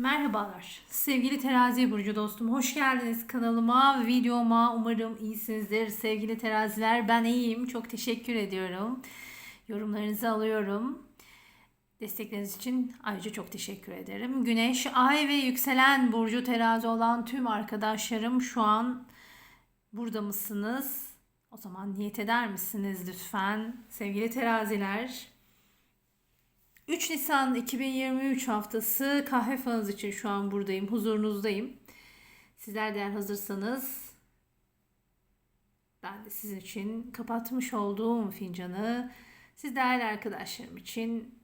Merhabalar sevgili terazi burcu dostum. Hoş geldiniz kanalıma videoma. Umarım iyisinizdir. Sevgili teraziler ben iyiyim. Çok teşekkür ediyorum. Yorumlarınızı alıyorum. Destekleriniz için ayrıca çok teşekkür ederim. Güneş ay ve yükselen burcu terazi olan tüm arkadaşlarım şu an burada mısınız? O zaman niyet eder misiniz lütfen? Sevgili teraziler 3 Nisan 2023 haftası kahve falınız için şu an buradayım, huzurunuzdayım. Sizler de eğer hazırsanız ben de sizin için kapatmış olduğum fincanı siz değerli arkadaşlarım için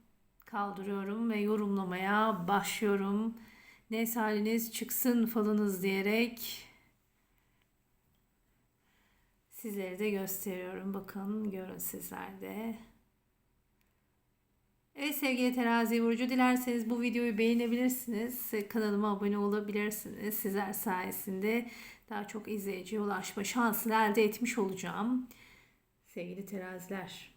kaldırıyorum ve yorumlamaya başlıyorum. Neyse haliniz çıksın falınız diyerek sizleri de gösteriyorum. Bakın görün sizler de. Evet sevgili terazi burcu dilerseniz bu videoyu beğenebilirsiniz. Kanalıma abone olabilirsiniz. Sizler sayesinde daha çok izleyiciye ulaşma şansını elde etmiş olacağım. Sevgili teraziler.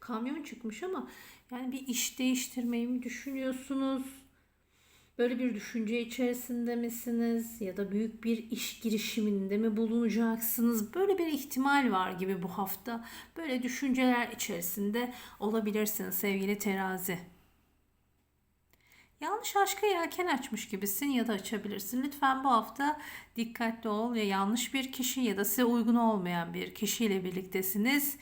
Kamyon çıkmış ama yani bir iş değiştirmeyi mi düşünüyorsunuz? Böyle bir düşünce içerisinde misiniz ya da büyük bir iş girişiminde mi bulunacaksınız? Böyle bir ihtimal var gibi bu hafta. Böyle düşünceler içerisinde olabilirsiniz sevgili terazi. Yanlış aşka yelken açmış gibisin ya da açabilirsin. Lütfen bu hafta dikkatli ol ve yanlış bir kişi ya da size uygun olmayan bir kişiyle birliktesiniz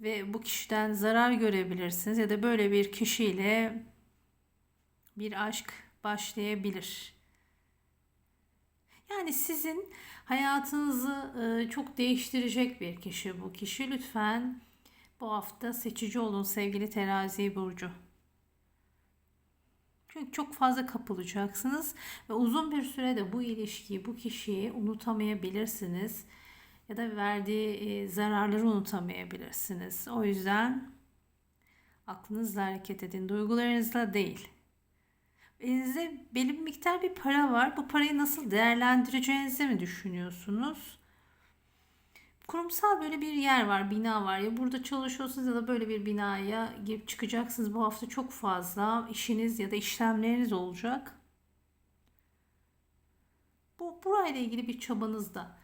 ve bu kişiden zarar görebilirsiniz ya da böyle bir kişiyle bir aşk başlayabilir. Yani sizin hayatınızı e, çok değiştirecek bir kişi bu kişi. Lütfen bu hafta seçici olun sevgili terazi burcu. Çünkü çok fazla kapılacaksınız ve uzun bir sürede bu ilişkiyi, bu kişiyi unutamayabilirsiniz ya da verdiği e, zararları unutamayabilirsiniz. O yüzden aklınızla hareket edin, duygularınızla değil. Elinizde belli bir miktar bir para var. Bu parayı nasıl değerlendireceğinizi mi düşünüyorsunuz? Kurumsal böyle bir yer var, bina var ya burada çalışıyorsunuz ya da böyle bir binaya girip çıkacaksınız. Bu hafta çok fazla işiniz ya da işlemleriniz olacak. Bu burayla ilgili bir çabanız da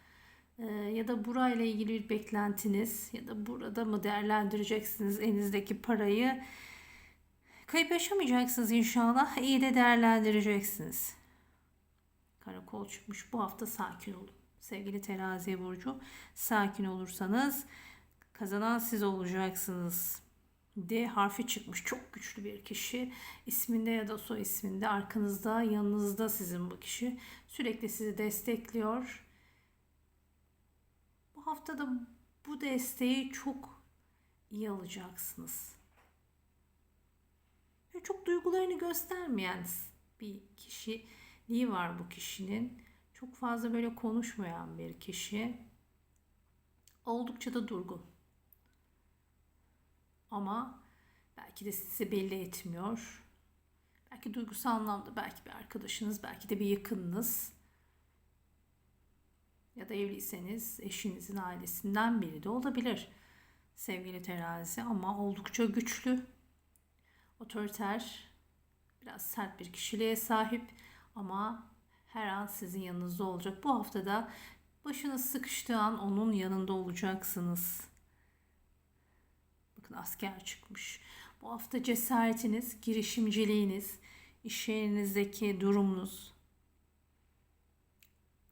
e, ya da burayla ilgili bir beklentiniz ya da burada mı değerlendireceksiniz elinizdeki parayı Kayıp yaşamayacaksınız inşallah. İyi de değerlendireceksiniz. Karakol çıkmış. Bu hafta sakin olun. Sevgili terazi burcu sakin olursanız kazanan siz olacaksınız. D harfi çıkmış. Çok güçlü bir kişi. İsminde ya da soy isminde arkanızda, yanınızda sizin bu kişi. Sürekli sizi destekliyor. Bu haftada bu desteği çok iyi alacaksınız çok duygularını göstermeyen bir kişiliği var bu kişinin. Çok fazla böyle konuşmayan bir kişi. Oldukça da durgun. Ama belki de sizi belli etmiyor. Belki duygusal anlamda belki bir arkadaşınız, belki de bir yakınınız. Ya da evliyseniz eşinizin ailesinden biri de olabilir. Sevgili terazi ama oldukça güçlü otoriter, biraz sert bir kişiliğe sahip ama her an sizin yanınızda olacak. Bu haftada başınız sıkıştığı an onun yanında olacaksınız. Bakın asker çıkmış. Bu hafta cesaretiniz, girişimciliğiniz, iş yerinizdeki durumunuz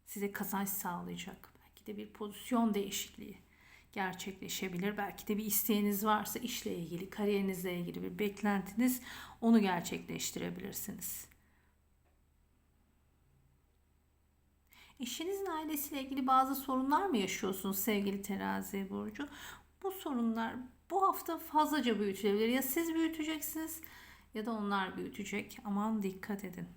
size kazanç sağlayacak. Belki de bir pozisyon değişikliği gerçekleşebilir. Belki de bir isteğiniz varsa işle ilgili, kariyerinizle ilgili bir beklentiniz onu gerçekleştirebilirsiniz. Eşinizin ailesiyle ilgili bazı sorunlar mı yaşıyorsunuz sevgili terazi burcu? Bu sorunlar bu hafta fazlaca büyütülebilir. Ya siz büyüteceksiniz ya da onlar büyütecek. Aman dikkat edin.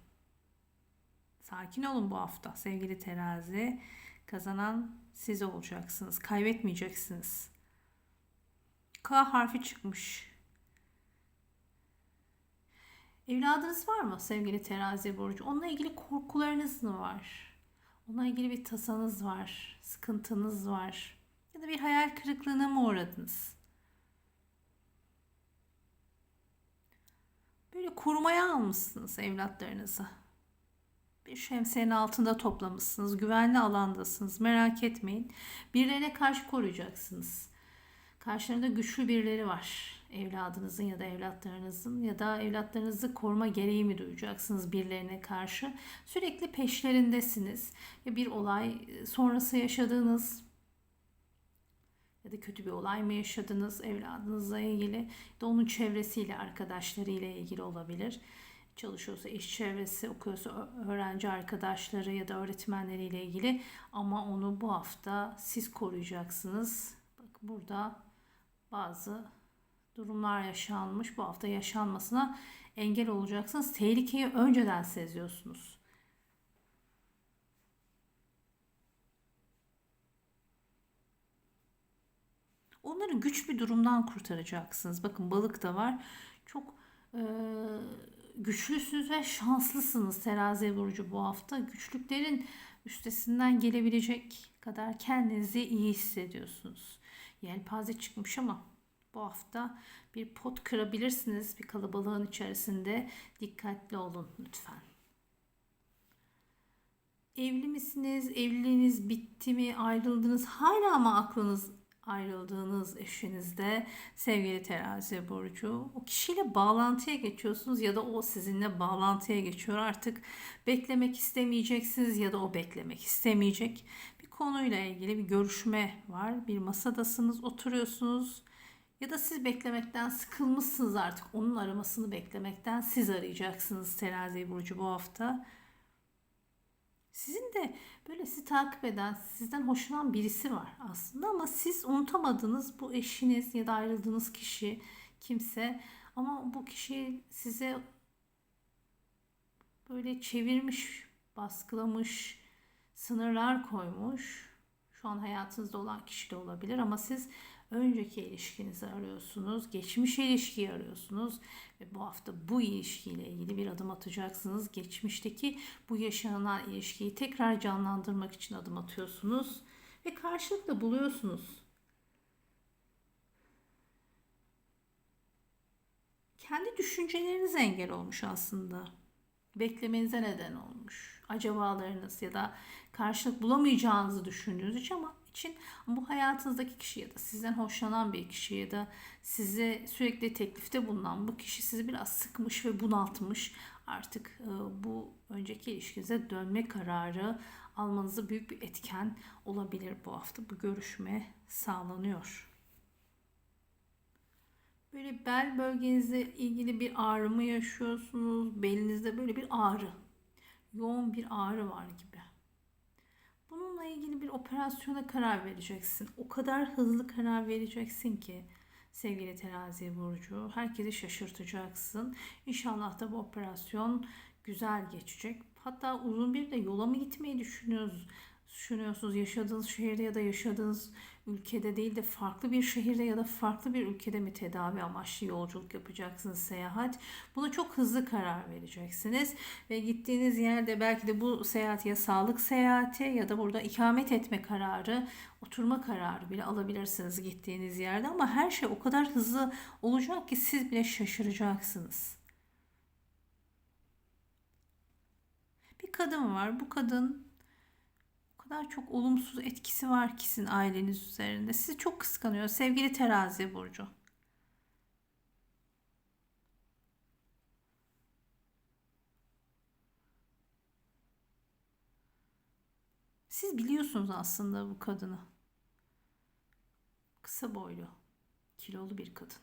Sakin olun bu hafta sevgili terazi. Kazanan siz olacaksınız. Kaybetmeyeceksiniz. K harfi çıkmış. Evladınız var mı sevgili terazi burcu? Onunla ilgili korkularınız mı var? Onunla ilgili bir tasanız var, sıkıntınız var. Ya da bir hayal kırıklığına mı uğradınız? Böyle korumaya almışsınız evlatlarınızı. Şemsiyenin altında toplamışsınız. Güvenli alandasınız. Merak etmeyin. Birilerine karşı koruyacaksınız. Karşılarında güçlü birileri var. Evladınızın ya da evlatlarınızın ya da evlatlarınızı koruma gereği mi duyacaksınız birilerine karşı? Sürekli peşlerindesiniz. Ya bir olay sonrası yaşadığınız ya da kötü bir olay mı yaşadınız evladınızla ilgili ya da onun çevresiyle arkadaşlarıyla ilgili olabilir. Çalışıyorsa iş çevresi, okuyorsa öğrenci arkadaşları ya da öğretmenleriyle ilgili ama onu bu hafta siz koruyacaksınız. Bak burada bazı durumlar yaşanmış. Bu hafta yaşanmasına engel olacaksınız. Tehlikeyi önceden seziyorsunuz. Onları güç bir durumdan kurtaracaksınız. Bakın balık da var. Çok e, güçlüsünüz ve şanslısınız terazi burcu bu hafta. Güçlüklerin üstesinden gelebilecek kadar kendinizi iyi hissediyorsunuz. Yelpaze çıkmış ama bu hafta bir pot kırabilirsiniz bir kalabalığın içerisinde. Dikkatli olun lütfen. Evli misiniz? Evliliğiniz bitti mi? Ayrıldınız? Hala ama aklınız ayrıldığınız eşinizde sevgili terazi burcu o kişiyle bağlantıya geçiyorsunuz ya da o sizinle bağlantıya geçiyor. Artık beklemek istemeyeceksiniz ya da o beklemek istemeyecek. Bir konuyla ilgili bir görüşme var. Bir masadasınız oturuyorsunuz ya da siz beklemekten sıkılmışsınız artık. Onun aramasını beklemekten siz arayacaksınız terazi burcu bu hafta. Sizin de böyle sizi takip eden, sizden hoşlanan birisi var aslında ama siz unutamadığınız bu eşiniz ya da ayrıldığınız kişi kimse ama bu kişi size böyle çevirmiş, baskılamış, sınırlar koymuş. Şu an hayatınızda olan kişi de olabilir ama siz önceki ilişkinizi arıyorsunuz, geçmiş ilişkiyi arıyorsunuz ve bu hafta bu ilişkiyle ilgili bir adım atacaksınız. Geçmişteki bu yaşanan ilişkiyi tekrar canlandırmak için adım atıyorsunuz ve karşılıklı buluyorsunuz. Kendi düşünceleriniz engel olmuş aslında. Beklemenize neden olmuş. Acabalarınız ya da karşılık bulamayacağınızı düşündüğünüz için ama için bu hayatınızdaki kişi ya da sizden hoşlanan bir kişi ya da size sürekli teklifte bulunan bu kişi sizi biraz sıkmış ve bunaltmış. Artık e, bu önceki ilişkinize dönme kararı almanızı büyük bir etken olabilir bu hafta. Bu görüşme sağlanıyor. Böyle bel bölgenizle ilgili bir ağrı mı yaşıyorsunuz? Belinizde böyle bir ağrı. Yoğun bir ağrı var gibi. Bununla ilgili bir operasyona karar vereceksin. O kadar hızlı karar vereceksin ki sevgili terazi burcu. Herkesi şaşırtacaksın. İnşallah da bu operasyon güzel geçecek. Hatta uzun bir de yola mı gitmeyi düşünüyoruz? Düşünüyorsunuz yaşadığınız şehirde ya da yaşadığınız ülkede değil de farklı bir şehirde ya da farklı bir ülkede mi tedavi amaçlı yolculuk yapacaksınız seyahat. Buna çok hızlı karar vereceksiniz ve gittiğiniz yerde belki de bu seyahat ya sağlık seyahati ya da burada ikamet etme kararı, oturma kararı bile alabilirsiniz gittiğiniz yerde ama her şey o kadar hızlı olacak ki siz bile şaşıracaksınız. Bir kadın var. Bu kadın kadar çok olumsuz etkisi var ki sizin aileniz üzerinde. Sizi çok kıskanıyor sevgili terazi burcu. Siz biliyorsunuz aslında bu kadını. Kısa boylu, kilolu bir kadın.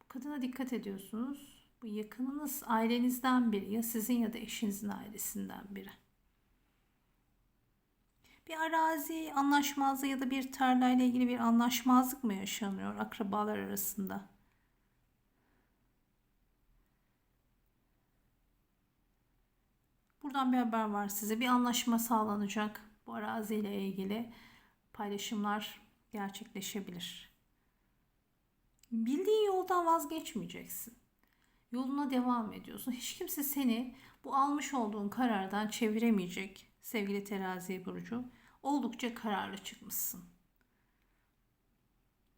Bu kadına dikkat ediyorsunuz. Bu yakınınız ailenizden biri ya sizin ya da eşinizin ailesinden biri bir arazi anlaşmazlığı ya da bir tarla ile ilgili bir anlaşmazlık mı yaşanıyor akrabalar arasında? Buradan bir haber var size. Bir anlaşma sağlanacak. Bu arazi ile ilgili paylaşımlar gerçekleşebilir. Bildiğin yoldan vazgeçmeyeceksin. Yoluna devam ediyorsun. Hiç kimse seni bu almış olduğun karardan çeviremeyecek sevgili terazi burcu oldukça kararlı çıkmışsın.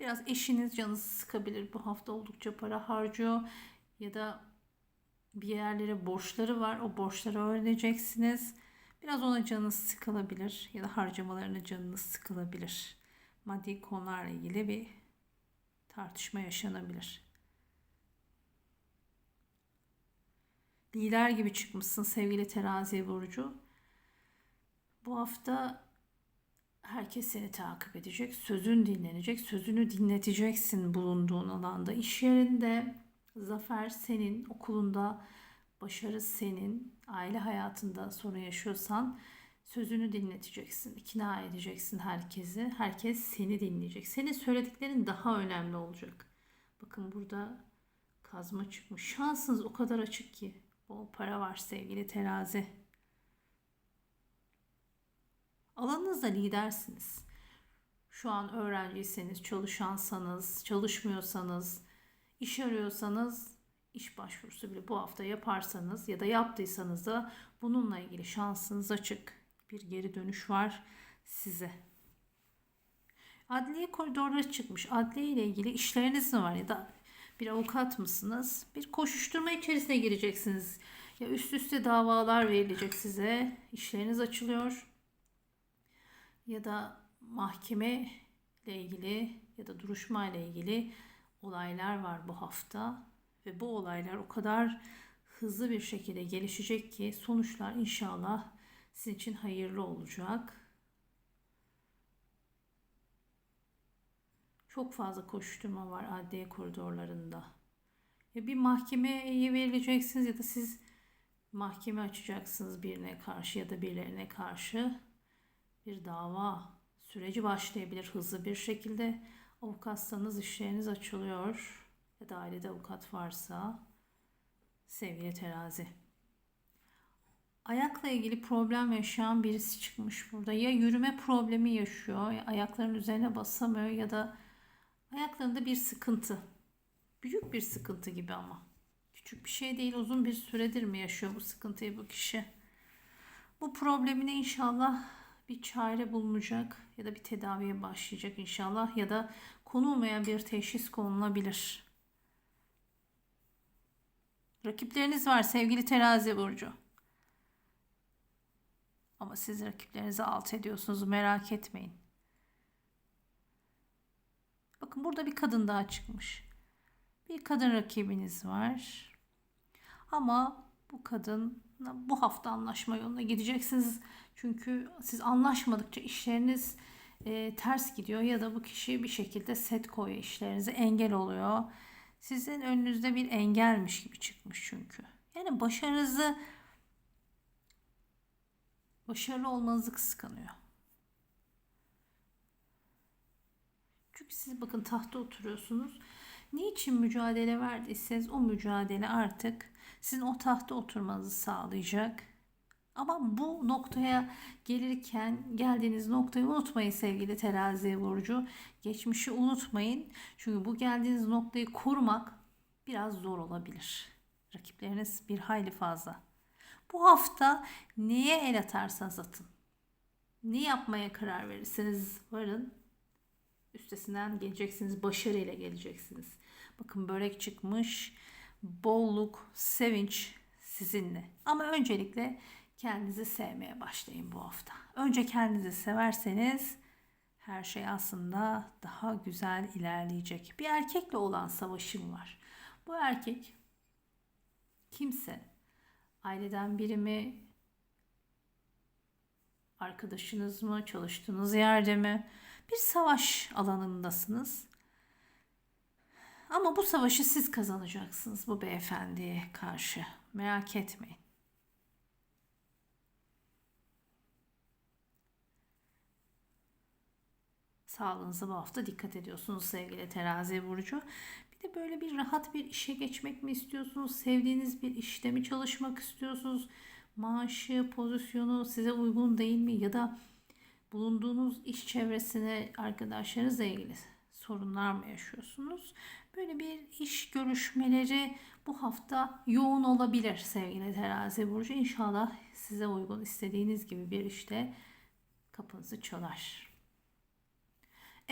Biraz eşiniz canınızı sıkabilir. Bu hafta oldukça para harcıyor ya da bir yerlere borçları var. O borçları ödeyeceksiniz. Biraz ona canınız sıkılabilir ya da harcamalarına canınız sıkılabilir. Maddi konularla ilgili bir tartışma yaşanabilir. Lider gibi çıkmışsın sevgili terazi burcu. Bu hafta herkes seni takip edecek. Sözün dinlenecek. Sözünü dinleteceksin bulunduğun alanda. İş yerinde zafer senin, okulunda başarı senin, aile hayatında sorun yaşıyorsan sözünü dinleteceksin, ikna edeceksin herkesi. Herkes seni dinleyecek. Senin söylediklerin daha önemli olacak. Bakın burada kazma çıkmış. Şansınız o kadar açık ki. Bol para var sevgili terazi. Alanınızda lidersiniz. Şu an öğrenciyseniz, çalışansanız, çalışmıyorsanız, iş arıyorsanız, iş başvurusu bile bu hafta yaparsanız ya da yaptıysanız da bununla ilgili şansınız açık. Bir geri dönüş var size. Adliye koridorları çıkmış. Adliye ile ilgili işleriniz mi var ya da bir avukat mısınız? Bir koşuşturma içerisine gireceksiniz. Ya üst üste davalar verilecek size. İşleriniz açılıyor. Ya da mahkeme ile ilgili ya da duruşma ile ilgili olaylar var bu hafta ve bu olaylar o kadar hızlı bir şekilde gelişecek ki sonuçlar inşallah sizin için hayırlı olacak. Çok fazla koşturma var adliye koridorlarında. Ya bir mahkemeye verileceksiniz ya da siz mahkeme açacaksınız birine karşı ya da birilerine karşı bir dava süreci başlayabilir hızlı bir şekilde. Avukatsanız işleriniz açılıyor ya da ailede avukat varsa sevgili terazi. Ayakla ilgili problem yaşayan birisi çıkmış burada. Ya yürüme problemi yaşıyor, ya ayaklarının üzerine basamıyor ya da ayaklarında bir sıkıntı. Büyük bir sıkıntı gibi ama. Küçük bir şey değil, uzun bir süredir mi yaşıyor bu sıkıntıyı bu kişi? Bu problemine inşallah bir çare bulunacak ya da bir tedaviye başlayacak inşallah ya da konulmayan bir teşhis konulabilir. Rakipleriniz var sevgili terazi burcu. Ama siz rakiplerinizi alt ediyorsunuz merak etmeyin. Bakın burada bir kadın daha çıkmış. Bir kadın rakibiniz var. Ama bu kadın bu hafta anlaşma yoluna gideceksiniz. Çünkü siz anlaşmadıkça işleriniz e, ters gidiyor ya da bu kişi bir şekilde set koyuyor işlerinize engel oluyor. Sizin önünüzde bir engelmiş gibi çıkmış çünkü. Yani başarınızı başarılı olmanızı kıskanıyor. Çünkü siz bakın tahta oturuyorsunuz. Niçin mücadele verdiyseniz o mücadele artık sizin o tahta oturmanızı sağlayacak. Ama bu noktaya gelirken geldiğiniz noktayı unutmayın sevgili terazi burcu. Geçmişi unutmayın. Çünkü bu geldiğiniz noktayı korumak biraz zor olabilir. Rakipleriniz bir hayli fazla. Bu hafta neye el atarsanız atın. Ne yapmaya karar verirseniz varın. Üstesinden geleceksiniz. Başarıyla geleceksiniz. Bakın börek çıkmış. Bolluk, sevinç sizinle. Ama öncelikle kendinizi sevmeye başlayın bu hafta. Önce kendinizi severseniz her şey aslında daha güzel ilerleyecek. Bir erkekle olan savaşım var. Bu erkek kimse aileden biri mi, arkadaşınız mı, çalıştığınız yerde mi bir savaş alanındasınız. Ama bu savaşı siz kazanacaksınız bu beyefendiye karşı. Merak etmeyin. Sağlığınıza bu hafta dikkat ediyorsunuz sevgili terazi burcu. Bir de böyle bir rahat bir işe geçmek mi istiyorsunuz? Sevdiğiniz bir işte mi çalışmak istiyorsunuz? Maaşı, pozisyonu size uygun değil mi? Ya da bulunduğunuz iş çevresine arkadaşlarınızla ilgili sorunlar mı yaşıyorsunuz? Böyle bir iş görüşmeleri bu hafta yoğun olabilir sevgili terazi burcu. İnşallah size uygun istediğiniz gibi bir işte kapınızı çalar.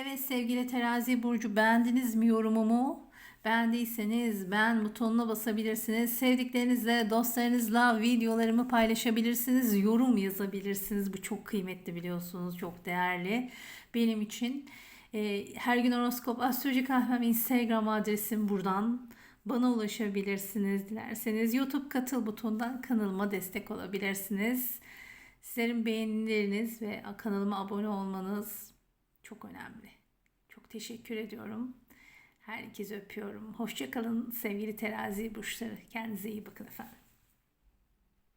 Evet sevgili terazi burcu beğendiniz mi yorumumu? Beğendiyseniz beğen butonuna basabilirsiniz. Sevdiklerinizle, dostlarınızla videolarımı paylaşabilirsiniz. Yorum yazabilirsiniz. Bu çok kıymetli biliyorsunuz. Çok değerli benim için. Ee, her gün horoskop astroloji kahvem Instagram adresim buradan. Bana ulaşabilirsiniz dilerseniz. YouTube katıl butonundan kanalıma destek olabilirsiniz. Sizlerin beğenileriniz ve kanalıma abone olmanız çok önemli. Çok teşekkür ediyorum. Herkese öpüyorum. Hoşçakalın sevgili terazi burçları. Kendinize iyi bakın efendim.